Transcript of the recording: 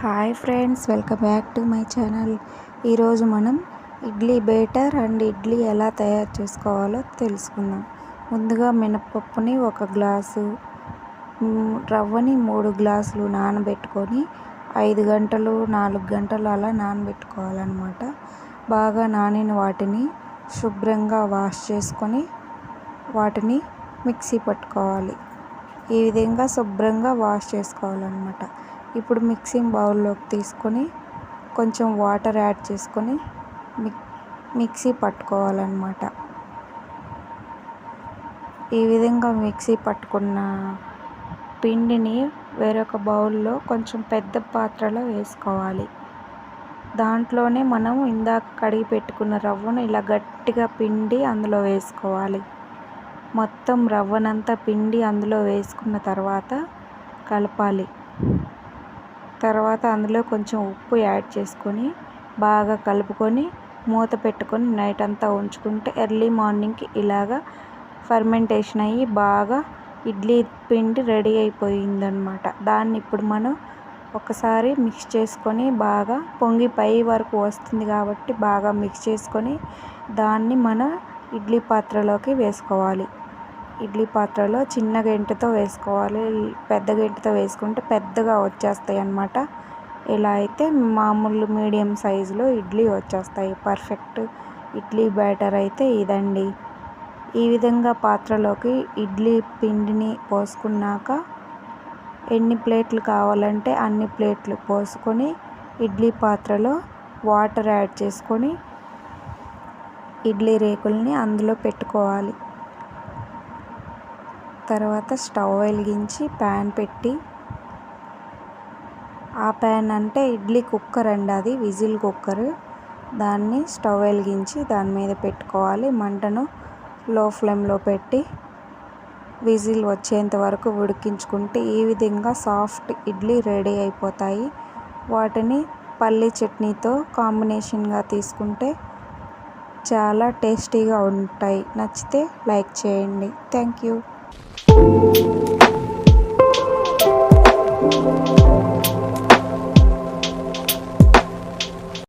Hi friends welcome back to my channel. ఈరోజు మనం idli batter and idli ఎలా తయారు చేసుకోవాలో తెలుసుకుందాం. ముందుగా మినపప్పుని ఒక గ్లాసు రవ్వని మూడు గ్లాసులు నానబెట్టుకొని ఐదు గంటలు నాలుగు గంటలు అలా నానబెట్టుకోవాలన్నమాట. బాగా నానిన వాటిని శుభ్రంగా వాష్ చేసుకొని వాటిని మిక్సీ పట్టుకోవాలి. ఈ విధంగా శుభ్రంగా వాష్ చేసుకోవాలన్నమాట. ఇప్పుడు మిక్సింగ్ బౌల్లోకి తీసుకొని కొంచెం వాటర్ యాడ్ చేసుకొని మిక్ మిక్సీ పట్టుకోవాలన్నమాట. ఈ విధంగా మిక్సీ పట్టుకున్న పిండిని వేరొక బౌల్లో కొంచెం పెద్ద పాత్రలో వేసుకోవాలి. దాంట్లోనే మనం ఇందాక కడిగి పెట్టుకున్న రవ్వను ఇలా గట్టిగా పిండి అందులో వేసుకోవాలి. మొత్తం రవ్వనంతా పిండి అందులో వేసుకున్న తర్వాత కలపాలి. తర్వాత అందులో కొంచెం ఉప్పు యాడ్ చేసుకొని బాగా కలుపుకొని మూత పెట్టుకొని నైట్ అంతా ఉంచుకుంటే ఎర్లీ మార్నింగ్కి ఇలాగా ఫర్మెంటేషన్ అయ్యి బాగా ఇడ్లీ పిండి రెడీ అయిపోయిందనమాట దాన్ని ఇప్పుడు మనం ఒకసారి మిక్స్ చేసుకొని బాగా పొంగి పై వరకు వస్తుంది కాబట్టి బాగా మిక్స్ చేసుకొని దాన్ని మన ఇడ్లీ పాత్రలోకి వేసుకోవాలి. ఇడ్లీ పాత్రలో చిన్న గెంటతో వేసుకోవాలి. పెద్ద గెంటతో వేసుకుంటే పెద్దగా వచ్చేస్తాయి అన్నమాట. ఇలా అయితే మామూలు మీడియం సైజులో ఇడ్లీ వచ్చేస్తాయి. పర్ఫెక్ట్ ఇడ్లీ బ్యాటర్ అయితే ఇదండి. ఈ విధంగా పాత్రలోకి ఇడ్లీ పిండిని పోసుకున్నాక ఎన్ని ప్లేట్లు కావాలంటే అన్ని ప్లేట్లు పోసుకొని ఇడ్లీ పాత్రలో వాటర్ యాడ్ చేసుకొని ఇడ్లీ రేకుల్ని అందులో పెట్టుకోవాలి. తర్వాత స్టవ్ వెలిగించి ప్యాన్ పెట్టి ఆ ప్యాన్ అంటే ఇడ్లీ కుక్కర్ అండి అది విజిల్ కుక్కర్. దాన్ని స్టవ్ వెలిగించి దాని మీద పెట్టుకోవాలి. మంటను లో ఫ్లేమ్లో పెట్టి విజిల్ వచ్చేంత వరకు ఉడికించుకుంటే ఈ విధంగా సాఫ్ట్ ఇడ్లీ రెడీ అయిపోతాయి. వాటిని పల్లి చట్నీతో కాంబినేషన్గా తీసుకుంటే చాలా టేస్టీగా ఉంటాయి. నచ్చితే లైక్ చేయండి. Thank you. Música